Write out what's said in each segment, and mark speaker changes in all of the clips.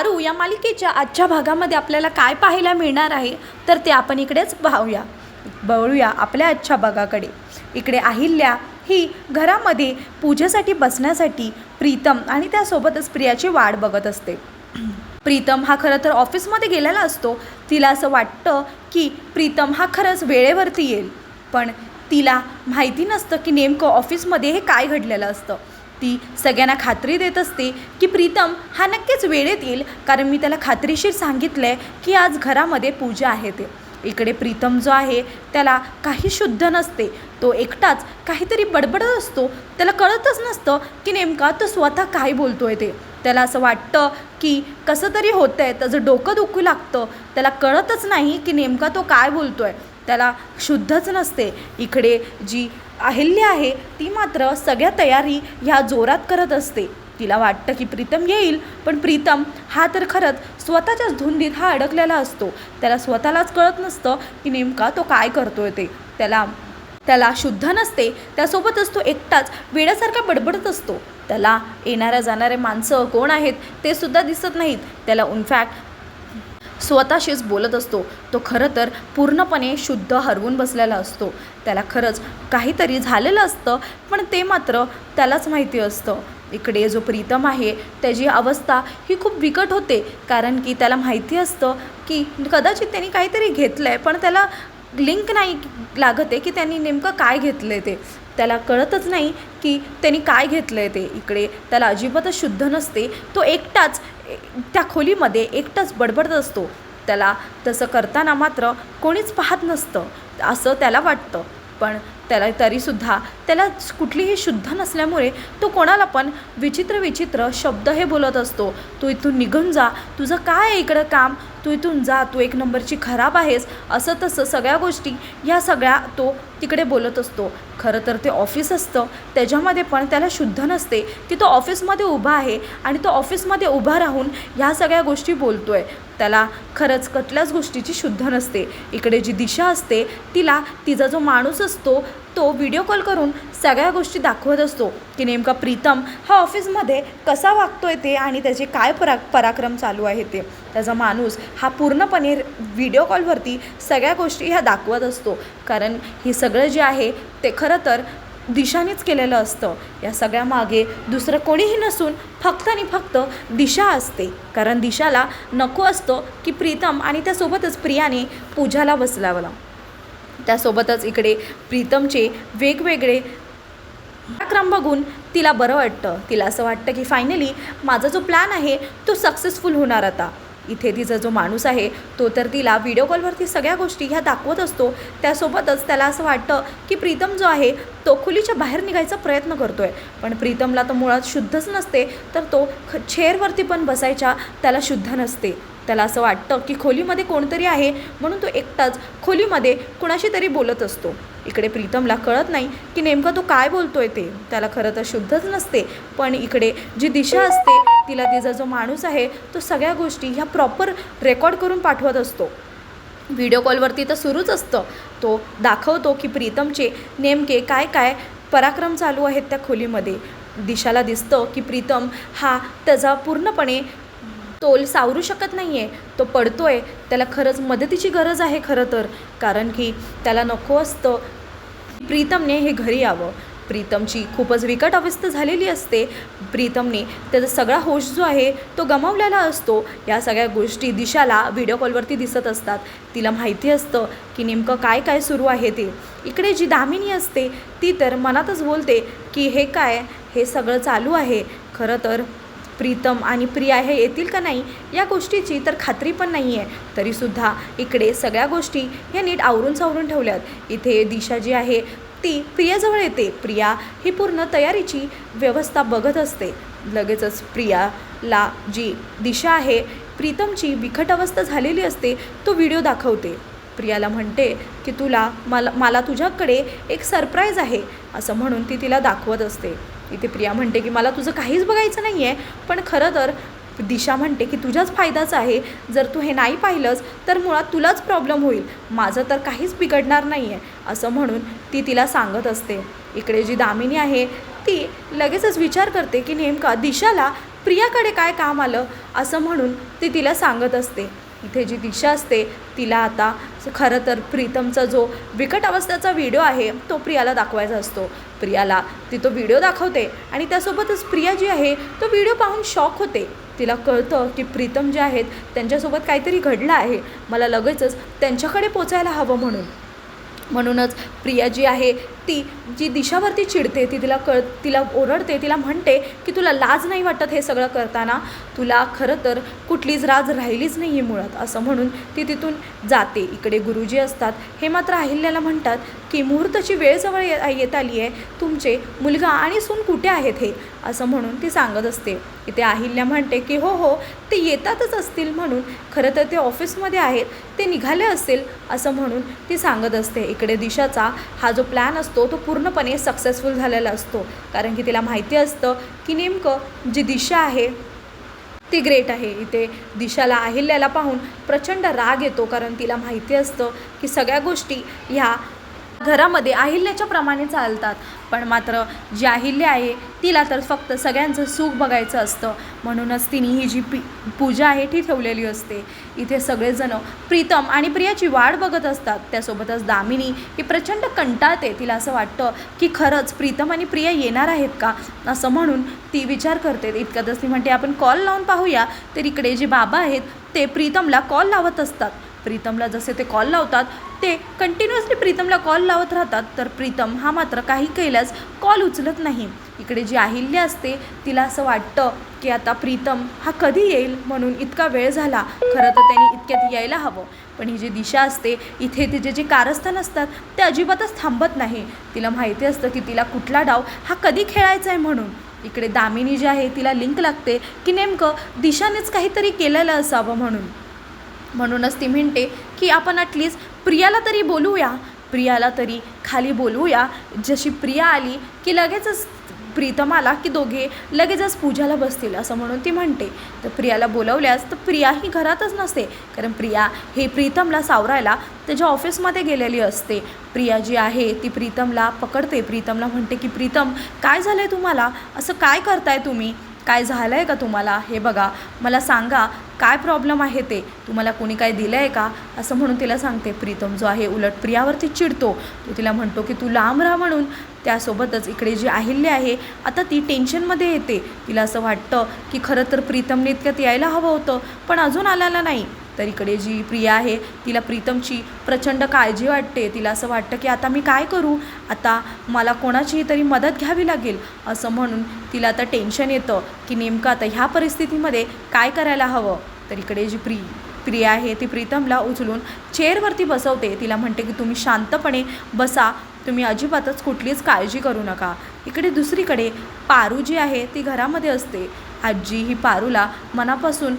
Speaker 1: दारू या मालिकेच्या आजच्या भागामध्ये आपल्याला काय पाहायला मिळणार आहे तर ते आपण इकडेच पाहूया. बघूया आपल्या आजच्या भागाकडे. इकडे अहिल्या ही घरामध्ये पूजेसाठी बसण्यासाठी प्रीतम आणि त्यासोबतच प्रियाची वाट बघत असते. प्रीतम हा खरं तर ऑफिसमध्ये गेलेला असतो. तिला असं वाटतं की प्रीतम हा खरंच वेळेवरती येईल. पण तिला माहिती नसतं की नेमकं ऑफिसमध्ये हे काय घडलेलं असतं. ती सगळ्यांना खात्री देत असते की प्रीतम हा नक्कीच वेळेत येईल. कारण मी त्याला खात्रीशीर सांगितलं आहे की आज घरामध्ये पूजा आहे ते. इकडे प्रीतम जो आहे त्याला काही शुद्ध नसते. तो एकटाच काहीतरी बडबडत असतो. त्याला कळतच नसतं की नेमका तो स्वतः काय बोलतो आहे ते. त्याला असं वाटतं की कसं तरी होतं आहे त्याचं डोकं दुखू लागतं. त्याला कळतच नाही की नेमका तो काय बोलतो आहे त्याला शुद्धच नसते. इकडे जी अहिल्या आहे ती मात्र सगळ्या तयारी ह्या जोरात करत असते. तिला वाटतं की प्रीतम येईल पण प्रीतम हा तर खरंच स्वतःच्याच धुंदीत हा अडकलेला असतो. त्याला स्वतःलाच कळत नसतं की नेमका तो काय करतोय ते. त्याला त्याला शुद्ध नसते त्यासोबतच तो एकटाच वेड्यासारखा बडबडत असतो. त्याला येणाऱ्या जाणारे माणसं कोण आहेत ते सुद्धा दिसत नाहीत. त्याला इनफॅक्ट स्वतःशीच बोलत असतो. तो खरं तर पूर्णपणे शुद्ध हरवून बसलेला असतो. त्याला खरंच काहीतरी झालेलं असतं पण ते मात्र त्यालाच माहिती असतं. इकडे जो प्रीतम आहे त्याची अवस्था ही खूप बिकट होते कारण की त्याला माहिती असतं की कदाचित त्यांनी काहीतरी घेतलं आहे पण त्याला लिंक नाही लागत आहे की त्यांनी नेमकं काय घेतलं आहे ते. त्याला कळतच नाही की त्यांनी काय घेतलं आहे ते इकडे. त्याला अजिबातच शुद्ध नसते. तो एकटाच त्या खोलीमध्ये एकटाच बडबडत असतो. त्याला तसं करताना मात्र कोणीच पाहत नसतं. असं त्याला वाटतं. पण त्याला तरीसुद्धा त्याला कुठलीही शुद्ध नसल्यामुळे तो कोणाला पण विचित्र विचित्र शब्द हे बोलत असतो. तू इथून निघून जा. तुझं काय आहे इकडं काम? तू इथून जा तू एक नंबरची खराब आहेस असं तसं सगळ्या गोष्टी ह्या सगळ्या तो तिकडे बोलत असतो. खरं तर ते ऑफिस असतं त्याच्यामध्ये पण त्याला शुद्ध नसते. की तो ऑफिसमध्ये उभा आहे आणि तो ऑफिसमध्ये उभा राहून ह्या सगळ्या गोष्टी बोलतो आहे त्याला खरंच कसल्याच गोष्टीची शुद्ध नसते. इकडे जी दिशा असते तिला तिचा जो माणूस असतो तो व्हिडिओ कॉल करून सगळ्या गोष्टी दाखवत असतो की नेमका प्रीतम हा ऑफिसमध्ये कसा वागतोय ते आणि त्याचे काय परा पराक्रम चालू आहे ते. त्याचा माणूस हा पूर्णपणे व्हिडिओ कॉलवरती सगळ्या गोष्टी ह्या दाखवत असतो. कारण हे सगळं जे आहे ते खरं तर दिशानेच केलेलं असतं. या सगळ्या मागे दुसरं कोणीही नसून फक्त आणि फक्त दिशा असते. कारण दिशाला नको असतं की प्रीतम आणि त्यासोबतच प्रियाने पूजाला बसलावला त्यासोबतच इकडे प्रीतमचे वेगवेगळे कार्यक्रम बघून तिला बरं वाटतं. तिला असं वाटतं की फायनली माझा जो प्लॅन आहे तो सक्सेसफुल होणार आता. इथे तिचा जो माणूस आहे तो तर तिला व्हिडिओ कॉलवरती सगळ्या गोष्टी ह्या दाखवत असतो. त्यासोबतच त्याला असं वाटतं की प्रीतम जो आहे तो खोलीच्या बाहेर निघायचा प्रयत्न करतो आहे पण प्रीतमला तर मुळात शुद्धच नसते तर तो ख चेअरवरती पण बसायच्या त्याला शुद्ध नसते. त्याला असं वाटतं की खोलीमध्ये कोणतरी आहे म्हणून तो एकटाच खोलीमध्ये कुणाशी तरी बोलत असतो. इकडे प्रीतमला कळत नाही की नेमका तो काय बोलतोय ते. त्याला खरं तर शुद्धच नसते. पण इकडे जी दिशा असते तिला तिचा जो माणूस आहे तो सगळ्या गोष्टी ह्या प्रॉपर रेकॉर्ड करून पाठवत असतो. व्हिडिओ कॉलवरती तर सुरूच असतं. तो दाखवतो की प्रीतमचे नेमके काय काय पराक्रम चालू आहेत त्या खोलीमध्ये. दिशाला दिसतं की प्रीतम हा त्याचा पूर्णपणे तोल सावरू शकत नाही आहे तो पडतो आहे त्याला खरंच मदतीची गरज आहे खरं तर. कारण की त्याला नको असतं प्रीतमने हे घरी यावं. प्रीतमची खूपच विकट अवस्था झालेली असते. प्रीतमने त्याचा सगळा होश जो आहे तो गमावलेला असतो. या सगळ्या गोष्टी दिशाला व्हिडिओ कॉलवरती दिसत असतात. तिला माहिती असतं की नेमकं काय काय सुरू आहे ते. इकडे जी दामिनी असते ती तर मनातच बोलते की हे काय? हे सगळं चालू आहे. खरं तर प्रीतम आणि प्रिया हे येतील का नाही या गोष्टीची तर खात्री पण नाही आहे. तरीसुद्धा इकडे सगळ्या गोष्टी ह्या नीट आवरून सावरून ठेवल्यात. इथे दिशा जी आहे ती प्रियाजवळ येते. प्रिया ही पूर्ण तयारीची व्यवस्था बघत असते. लगेचच प्रियाला जी दिशा आहे प्रीतमची बिकट अवस्था झालेली असते तो व्हिडिओ दाखवते. प्रियाला म्हणते की तुला मला मला तुझ्याकडे एक सरप्राईज आहे असं म्हणून ती तिला दाखवत असते. इथे प्रिया म्हणते की मला तुझं काहीच बघायचं नाही आहे पण खरं तर दिशा म्हणते की तुझ्याच फायदाच आहे. जर तू हे नाही पाहिलंस तर मुळात तुलाच प्रॉब्लेम होईल. माझं तर काहीच बिघडणार नाही आहे असं म्हणून ती तिला सांगत असते. इकडे जी दामिनी आहे ती लगेचच विचार करते की नेमका दिशाला प्रियाकडे काय काम आलं? असं म्हणून ती तिला सांगत असते. इथे जी दिशा असते तिला आता खरं तर प्रीतमचा जो बिकट अवस्थेचा व्हिडिओ आहे तो प्रियाला दाखवायचा असतो. प्रियाला ती तो व्हिडिओ दाखवते आणि त्यासोबतच प्रिया जी आहे तो व्हिडिओ पाहून शॉक होते. तिला कळतं की प्रीतम जे आहेत त्यांच्यासोबत काहीतरी घडलं आहे. मला लगेचच त्यांच्याकडे पोचायला हवं म्हणून. म्हणूनच प्रिया जी आहे ती जी दिशावरती चिडते ती तिला कळ तिला ओरडते तिला म्हणते की तुला लाज नाही वाटत हे सगळं करताना? तुला खरं तर कुठलीच राज राहिलीच नाही आहे मुळात असं म्हणून ती तिथून जाते. इकडे गुरुजी असतात. हे मात्र अहिल्याला म्हणतात की मुहूर्ताची वेळ जवळ ये येत आली आहे तुमचे मुलगा आणि सून कुठे आहेत हे? असं म्हणून ती सांगत असते. इथे अहिल्या म्हणते की हो हो ते येतातच असतील म्हणून. खरं तर ते ऑफिसमध्ये आहेत. ते निघाले असतील असं म्हणून ती सांगत असते. इकडे दिशाचा हा जो प्लॅन असतो तो पूर्णपणे सक्सेसफुल झालेला असतो. कारण की तिला माहिती असतं की नेमकं जी दिशा आहे ती ग्रेट आहे. इथे दिशाला अहिल्याला पाहून प्रचंड राग येतो कारण तिला माहिती असतं की सगळ्या गोष्टी ह्या घरामध्ये अहिल्याच्या प्रमाणे चालतात. पण मात्र जी अहिल्या आहे तिला तर फक्त सगळ्यांचं सुख बघायचं असतं. म्हणूनच तिने ही जी पी पूजा आहे ती ठेवलेली असते. इथे सगळेजण प्रीतम आणि प्रियाची वाट बघत असतात. त्यासोबतच दामिनी ही प्रचंड कंटाळते. तिला असं वाटतं की खरंच प्रीतम आणि प्रिया येणार आहेत का? असं म्हणून ती विचार करते. इतकंच ती म्हणते आपण कॉल लावून पाहूया. तर इकडे जे बाबा आहेत ते प्रीतमला कॉल लावत असतात. प्रीतमला जसे ते कॉल लावतात ते कंटिन्युअसली प्रीतमला कॉल लावत राहतात तर प्रीतम हा मात्र काही केल्यास कॉल उचलत नाही. इकडे जी अहिल्या असते तिला असं वाटतं की आता प्रीतम हा कधी येईल म्हणून इतका वेळ झाला. खरं तर त्यांनी इतक्यात यायला हवं. पण ही जी दिशा असते इथे तिचे जे कारस्थान असतात ते अजिबातच थांबत नाही. तिला माहिती असतं की तिला कुठला डाव हा कधी खेळायचा आहे म्हणून. इकडे दामिनी जी आहे तिला लिंक लागते की नेमकं दिशानेच काहीतरी केलेलं असावं म्हणून. म्हणूनच ती म्हणते की आपण ॲटलिस्ट प्रियाला तरी बोलूया. प्रियाला तरी खाली बोलूया. जशी प्रिया आली की लगेचच प्रीतम आला की दोघे लगेचच पूजाला बसतील असं म्हणून ती म्हणते. तर प्रियाला बोलवल्यास तर प्रिया ही घरातच नसते. कारण प्रिया हे प्रीतमला सावरायला त्याच्या ऑफिसमध्ये गेलेली असते. प्रिया जी आहे ती प्रीतमला पकडते. प्रीतमला म्हणते की प्रीतम काय झालं आहे तुम्हाला? असं काय करताय तुम्ही? काय झालं आहे का तुम्हाला? हे बघा. मला सांगा काय प्रॉब्लेम आहे ते? तुम्हाला कोणी काय दिलं आहे का? असं म्हणून तिला सांगते प्रीतम जो आहे उलट प्रियावरती चिडतो. तो तिला म्हणतो की तू लांब राहा म्हणून. त्यासोबतच इकडे जी अहिल्या आहे आता ती टेन्शनमध्ये येते. तिला असं वाटतं की खरं तर प्रीतमने इतक्यात यायला हवं होतं. पण अजून आलेला नाही. तर इकडे जी प्रिया आहे तिला प्रीतमची प्रचंड काळजी वाटते. तिला असं वाटतं की आता मी काय करू? आता मला कोणाची तरी मदत घ्यावी लागेल. असं म्हणून तिला आता टेन्शन येतं की नेमकं आता ह्या परिस्थितीमध्ये काय करायला हवं? तर इकडे जी प्री प्रिया आहे ती प्रीतमला उचलून चेअरवरती बसवते. तिला म्हणते की तुम्ही शांतपणे बसा. तुम्ही अजिबातच कुठलीच काळजी करू नका. इकडे दुसरीकडे पारू जी आहे ती घरामध्ये असते. आजी ही पारूला मनापासून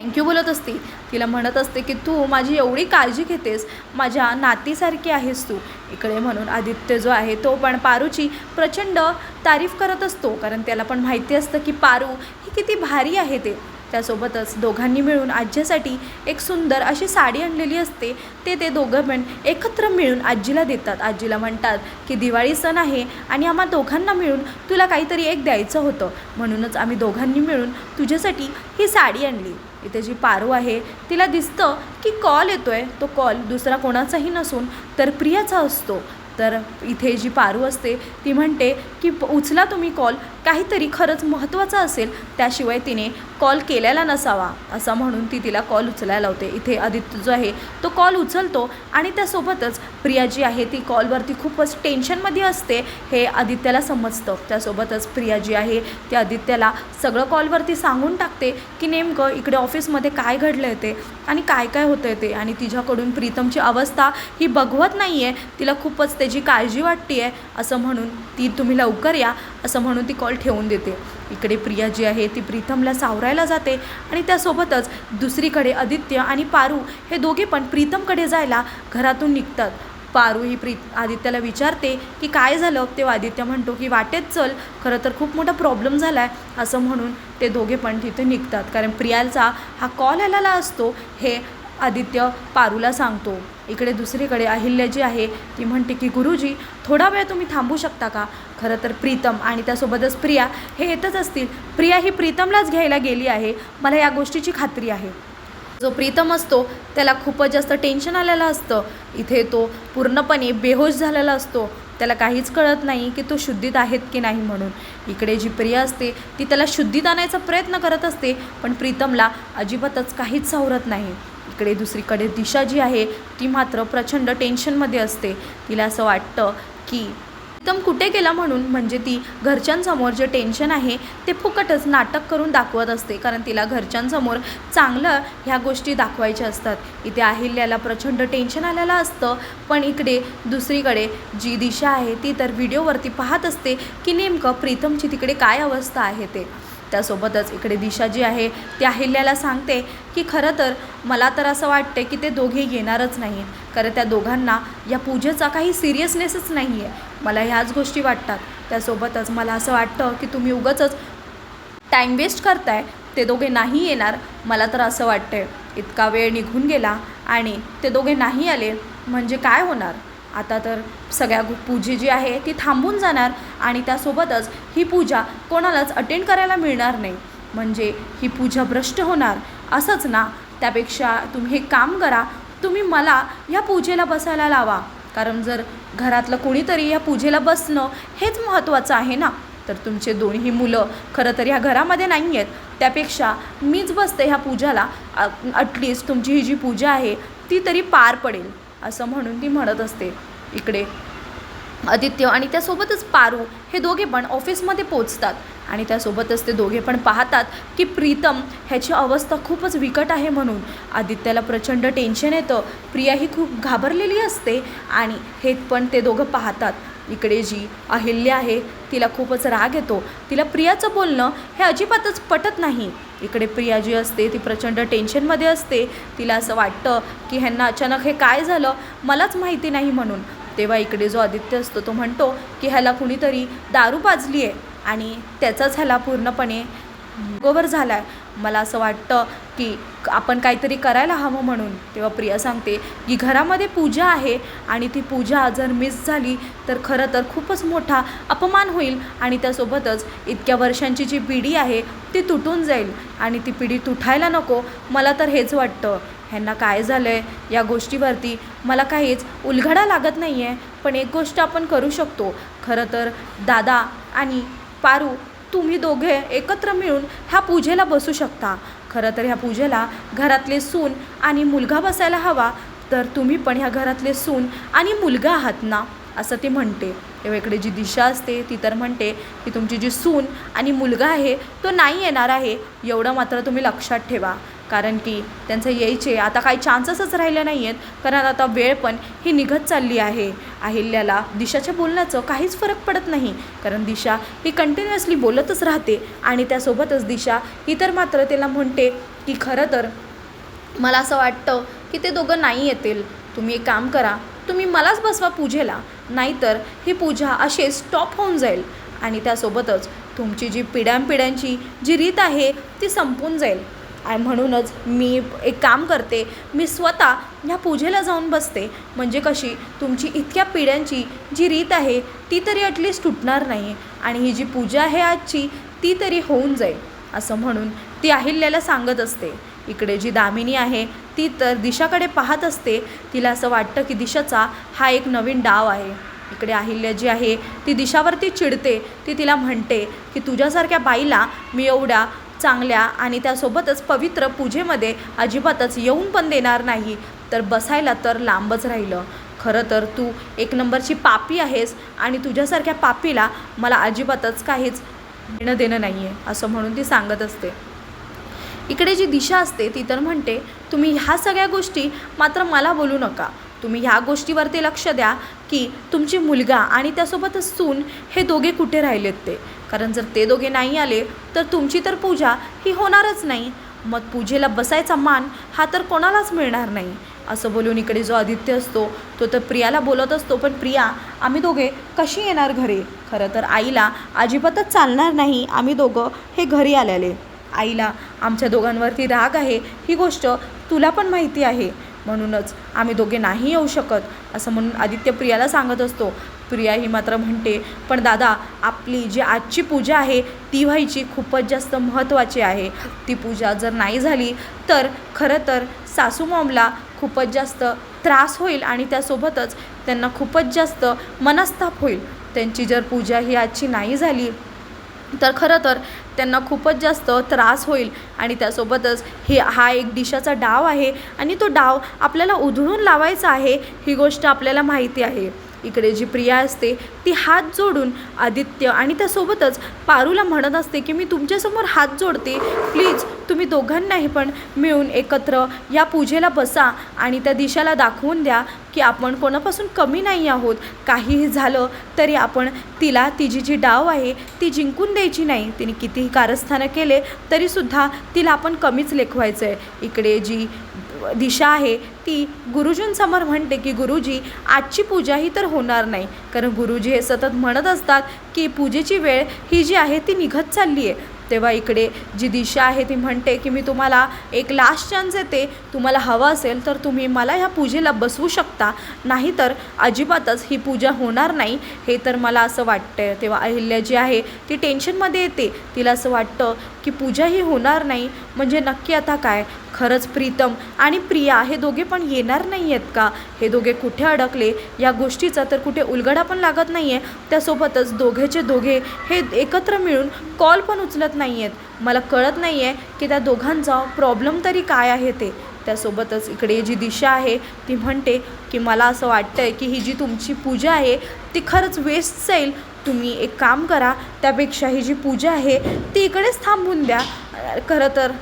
Speaker 1: थँक्यू बोलत असते. तिला म्हणत असते की तू माझी एवढी काळजी घेतेस. माझ्या नातीसारखी आहेस तू. इकडे म्हणून आदित्य जो आहे तो पण पारूची प्रचंड तारीफ करत असतो. कारण त्याला पण माहिती असतं की पारू ही किती भारी आहे ते. त्यासोबतच दोघांनी मिळून आज्यासाठी एक सुंदर अशी साडी आणलेली असते. ते ते दोघं पण एकत्र मिळून आजीला देतात. आजीला म्हणतात की दिवाळी सण आहे आणि आम्हा दोघांना मिळून तुला काहीतरी एक द्यायचं होतं. म्हणूनच आम्ही दोघांनी मिळून तुझ्यासाठी ही साडी आणली. इथे जी पारू आहे तिला दिसतं की कॉल येतो आहे तो कॉल दुसरा कोणाचाही नसून तर प्रियाचा असतो. तर इथे जी पारू असते ती म्हणते की उचला तुम्ही कॉल काहीतरी खरंच महत्त्वाचं असेल त्याशिवाय तिने कॉल केलेला नसावा असं म्हणून ती तिला कॉल उचलायला लावते. इथे आदित्य जो आहे तो कॉल उचलतो आणि त्यासोबतच प्रिया जी आहे ती कॉलवरती खूपच टेन्शनमध्ये असते हे आदित्याला समजतं. त्यासोबतच प्रिया जी आहे ती आदित्याला सगळं कॉलवरती सांगून टाकते की नेमकं इकडे ऑफिसमध्ये काय घडलं आहे ते आणि काय काय होतं आहे ते. आणि तिच्याकडून प्रीतमची अवस्था ही बघवत नाही आहे तिला खूपच त्याची काळजी वाटते आहे असं म्हणून ती तुम्ही लवकर या. असं म्हणून ती कॉल ठेवून देते. इकडे प्रिया जी आहे ती प्रीतमला सावरायला जाते आणि त्यासोबतच दुसरीकडे आदित्य आणि पारू हे दोघे पण प्रीतमकडे जायला घरातून निघतात. पारू ही प्री आदित्याला विचारते की काय झालं? तेव्हा आदित्य म्हणतो की वाटेत चल खरं तर खूप मोठा प्रॉब्लेम झाला आहे असं म्हणून ते दोघे पण तिथे निघतात. कारण प्रियाचा हा कॉल आलेला असतो हे आदित्य पारूला सांगतो. इकडे दुसरीकडे अहिल्या जी आहे ती म्हणते की गुरुजी थोडा वेळ तुम्ही थांबू शकता का? खरं तर प्रीतम आणि त्यासोबतच प्रिया हे येतच असतील. प्रिया ही प्रीतमलाच घ्यायला गेली आहे. मला या गोष्टीची खात्री आहे. जो प्रीतम असतो त्याला खूपच जास्त टेन्शन आलेलं असतं. इथे तो पूर्णपणे बेहोश झालेला असतो. त्याला काहीच कळत नाही की तो शुद्धीत आहेत की नाही म्हणून. इकडे जी प्रिया असते ती त्याला शुद्धीत आणायचा प्रयत्न करत असते पण प्रीतमला अजिबातच काहीच सावरत नाही. इकडे दुसरीकडे दिशा जी आहे ती मात्र प्रचंड टेन्शनमध्ये असते. तिला असं वाटतं की प्रीतम कुठे गेला म्हणून? म्हणजे ती घरच्यांसमोर जे टेन्शन आहे ते फुकटच नाटक करून दाखवत असते. कारण तिला घरच्यांसमोर चांगलं ह्या गोष्टी दाखवायच्या असतात. इथे अहिल्याला प्रचंड टेन्शन आलेलं असतं. पण इकडे दुसरीकडे जी दिशा आहे ती तर व्हिडिओवरती पाहत असते की नेमकं प्रीतमची तिकडे काय अवस्था आहे ते. त्यासोबतच इकडे दिशा जी आहे ती अहिल्याला सांगते की खरं तर मला तर असं वाटते की ते दोघे येणारच नाही कारण त्या दोघांना या पूजेचा काही सिरियसनेसच नाही आहे मला ह्याच गोष्टी वाटतात. त्यासोबतच मला असं वाटतं की तुम्ही उगंच टाईम वेस्ट करताय. ते दोघे नाही येणार मला तर असं वाटतंय. इतका वेळ निघून गेला आणि ते दोघे नाही आले म्हणजे काय होणार? आता तर सगळ्या पूजी जी आहे ती थांबून जाणार आणि त्यासोबतच ही पूजा कोणालाच अटेंड करायला मिळणार नाही. म्हणजे ही पूजा भ्रष्ट होणार. असंच ना त्यापेक्षा तुम्ही हे काम करा तुम्ही मला या पूजेला बसायला लावा. कारण जर घरातलं कोणीतरी या पूजेला बसणं हेच महत्त्वाचं आहे ना तर तुमचे दोन्ही मुलं खरं तर ह्या घरामध्ये नाही आहेत त्यापेक्षा मीच बसते ह्या पूजाला. ॲटलिस्ट तुमची ही जी पूजा आहे ती तरी पार पडेल. असं म्हणून ती म्हणत असते इकडे. आदित्य आणि त्यासोबतच पारू हे दोघे पण ऑफिसमध्ये पोचतात आणि त्यासोबतच ते दोघे पण पाहतात की प्रीतम ह्याची अवस्था खूपच बिकट आहे म्हणून. आदित्याला प्रचंड टेन्शन येतं. प्रिया ही खूप घाबरलेली असते आणि हे पण ते दोघं पाहतात. इकडे जी अहिल्या आहे तिला खूपच राग येतो. तिला प्रियाचं बोलणं हे अजिबातच पटत नाही. इकडे प्रिया जी असते ती प्रचंड टेन्शनमध्ये असते. तिला असं वाटतं की ह्यांना अचानक हे काय झालं मलाच माहिती नाही म्हणून. तेव्हा इकडे जो आदित्य असतो तो म्हणतो की ह्याला कुणीतरी दारू पाजली आहे आणि त्याचाच ह्याला पूर्णपणे गोवर झाला आहे मला असं वाटतं की आपण काहीतरी करायला हवं म्हणून तेव्हा प्रिया सांगते की घरामध्ये पूजा आहे आणि ती पूजा जर मिस झाली तर खरं तर खूपच मोठा अपमान होईल आणि त्यासोबतच इतक्या वर्षांची जी पिढी आहे ती तुटून जाईल आणि ती पिढी तुटायला नको. मला तर हेच वाटतं. ह्यांना काय झालं आहे या गोष्टीवरती मला काहीच उलघडा लागत नाही आहे पण एक गोष्ट आपण करू शकतो. खरं तर दादा आणि पारू तुम्ही दोघे एकत्र मिळून ह्या पूजेला बसू शकता. खरं तर ह्या पूजेला घरातले सून आणि मुलगा बसायला हवा तर तुम्ही पण ह्या घरातले सून आणि मुलगा आहात ना असं ती म्हणते. तेव्हा इकडे जी दिशा असते ती तर म्हणते की तुमची जी सून आणि मुलगा आहे तो नाही येणार आहे. एवढं मात्र तुम्ही लक्षात ठेवा. कारण की त्यांचं यायचे आता काही चान्सेसच राहिले नाही आहेत कारण आता वेळ पण ही निघत चालली आहे. अहिल्याला दिशाच्या बोलण्याचं काहीच फरक पडत नाही. कारण दिशा ही कंटिन्युअसली बोलतच राहते आणि त्यासोबतच दिशा ही तर मात्र त्याला म्हणते की खरं तर मला असं वाटतं की ते दोघं नाही येतील. तुम्ही एक काम करा तुम्ही मलाच बसवा पूजेला. नाहीतर ही पूजा अशी स्टॉप होऊन जाईल आणि त्यासोबतच तुमची जी पिढ्यानपिढ्यांची जी रीत आहे ती संपून जाईल. आणि म्हणूनच मी एक काम करते मी स्वतः ह्या पूजेला जाऊन बसते. म्हणजे कशी तुमची इतक्या पिढ्यांची जी रीत आहे ती तरी ॲटलिस्ट तुटणार नाही आणि ही जी पूजा आहे आजची ती तरी होऊन जाईल असं म्हणून ती अहिल्याला सांगत असते. इकडे जी दामिनी आहे ती तर दिशाकडे पाहत असते. तिला असं वाटतं की दिशाचा हा एक नवीन डाव आहे. इकडे अहिल्या जी आहे ती दिशावरती चिडते. ती तिला म्हणते की तुझ्यासारख्या बाईला मी एवढ्या चांगल्या आणि त्यासोबतच पवित्र पूजेमध्ये अजिबातच येऊन पण देणार नाही. तर बसायला तर लांबच राहिलं. खरं तर तू एक नंबरची पापी आहेस आणि तुझ्यासारख्या पापीला मला अजिबातच काहीच देणं देणं नाही आहे असं म्हणून ती सांगत असते. इकडे जी दिशा असते ती तर म्हणते तुम्ही ह्या सगळ्या गोष्टी मात्र मला बोलू नका. तुम्ही ह्या गोष्टीवरती लक्ष द्या. की तुमची मुलगा आणि त्यासोबतच सून हे दोघे कुठे राहिलेत ते? कारण जर ते दोघे नाही आले तर तुमची तर पूजा ही होणारच नाही. मग पूजेला बसायचा मान हा तर कोणालाच मिळणार नाही. असं बोलून इकडे जो आदित्य असतो तो तर प्रियाला बोलत असतो पण प्रिया आम्ही दोघे कशी येणार घरी? खरं तर आईला अजिबातच चालणार नाही आम्ही दोघं हे घरी आलेले. आईला आमच्या दोघांवरती राग आहे ही गोष्ट तुला पण माहिती आहे. म्हणूनच आम्ही दोघे नाही येऊ शकत असं म्हणून आदित्य प्रियाला सांगत असतो. प्रिया ही मात्र म्हणते पण दादा आपली जी आजची पूजा आहे ती व्हायची खूपच जास्त महत्त्वाची आहे. ती पूजा जर नाही झाली तर खरं तर सासू मॉमला खूपच जास्त त्रास होईल आणि त्यासोबतच त्यांना खूपच जास्त मनस्ताप होईल. त्यांची जर पूजा ही आजची नाही झाली तर खरं तर त्यांना खूपच जास्त त्रास होईल. आणि त्यासोबतच हे हा एक दिशाचा डाव आहे. आणि तो डाव आपल्याला उधळून लावायचा आहे ही गोष्ट आपल्याला माहिती आहे. इकडे जी प्रिया असते ती हात जोडून आदित्य आणि त्यासोबतच पारूला म्हणत असते की मी तुमच्यासमोर हात जोडते. प्लीज तुम्ही दोघांनाही पण मिळून एकत्र या पूजेला बसा आणि त्या दिशाला दाखवून द्या की आपण कोणापासून कमी नाही आहोत. काहीही झालं तरी आपण तिला तिची जी डाव आहे ती जिंकून द्यायची नाही. तिने कितीही कारस्थानं केले तरीसुद्धा तिला आपण कमीच लेखवायचं आहे इकडे जी दिशा आहे ती गुरुजींसमोर म्हणते की गुरुजी आजची पूजा ही तर होणार नाही. कारण गुरुजी हे सतत म्हणत असतात की पूजेची वेळ ही जी आहे ती निघत चालली आहे. तेव्हा इकडे जी दिशा आहे ती म्हणते की मी तुम्हाला एक लास्ट चान्स येते तुम्हाला हवं असेल तर तुम्ही मला ह्या पूजेला बसवू शकता. नाहीतर अजिबातच ही पूजा होणार नाही. हे तर मला असं वाटतं तेव्हा अहिल्या जी आहे ती टेन्शनमध्ये येते. तिला असं वाटतं की पूजा ही होणार नाही. म्हणजे नक्की आता काय? खरंच प्रीतम आणि प्रिया हे दोघे पण येणार नाही आहेत का? हे दोघे कुठे अडकले? या गोष्टीचा तर कुठे उलगडा पण लागत नाही आहे त्यासोबतच दोघेचे दोघे हे एकत्र मिळून कॉल पण उचलत नाही आहेत मला कळत नाही आहे की त्या दोघांचा प्रॉब्लेम तरी काय आहे ते. त्यासोबतच इकडे जी दिशा आहे ती म्हणते की मला असं वाटतं आहे की ही जी तुमची पूजा आहे ती खरंच वेस्ट जाईल. तुम्ही एक काम करा त्यापेक्षा ही जी पूजा आहे ती इकडेच थांबून द्या. खरं तर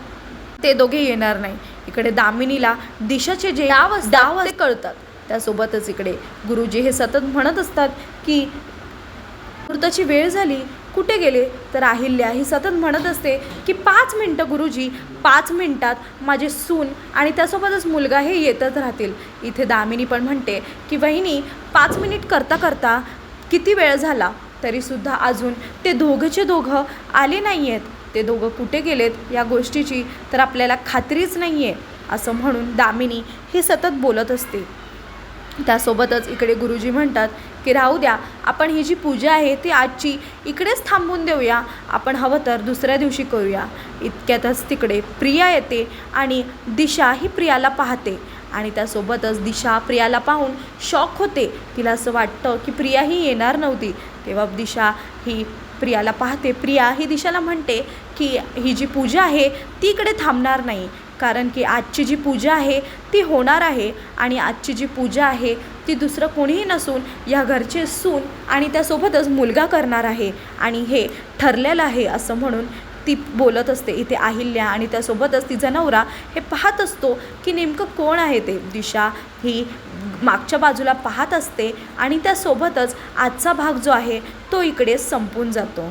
Speaker 1: ते दोघे येणार नाही. इकडे दामिनीला दिशाचे जे डाव डाव ते कळतात. त्यासोबतच इकडे गुरुजी हे सतत म्हणत असतात की मुहूर्ताची वेळ झाली. कुठे गेले? तर अहिल्या ही सतत म्हणत असते की पाच मिनटं गुरुजी. पाच मिनटात माझे सून आणि त्यासोबतच मुलगा हे येतच राहतील. इथे दामिनी पण म्हणते की वहिनी पाच मिनिट करता करता किती वेळ झाला? तरीसुद्धा अजून ते दोघंचे दोघं आले नाही आहेत ते दोघं कुठे गेलेत या गोष्टीची तर आपल्याला खात्रीच नाही आहे असं म्हणून दामिनी ही सतत बोलत असते. त्यासोबतच इकडे गुरुजी म्हणतात की राहू द्या आपण ही जी पूजा आहे ती आजची इकडेच थांबून देऊया. आपण हवं तर दुसऱ्या दिवशी करूया. इतक्यातच तिकडे प्रिया येते आणि दिशा ही प्रियाला पाहते. आणि त्यासोबतच दिशा प्रियाला पाहून शॉक होते. तिला असं वाटतं की प्रिया ही येणार नव्हती. तेव्हा दिशा ही प्रियाला पाहते. प्रिया ही दिशाला म्हणते की ही जी पूजा आहे ती इकडे थांबणार नाही. कारण की आजची जी पूजा आहे ती होणार आहे. आणि आजची जी पूजा आहे ती दुसरं कोणीही नसून या घरचे सून आणि त्यासोबतच मुलगा करणार आहे. आणि हे ठरलेलं आहे असं म्हणून ती बोलत असते इथे अहिल्या आणि त्यासोबतच तिचा नवरा हे पाहत असतो की नेमकं कोण आहे ते. दिशा ही मागच्या बाजूला पाहत असते आणि त्यासोबतच आजचा भाग जो आहे तो इकडे संपून जातो.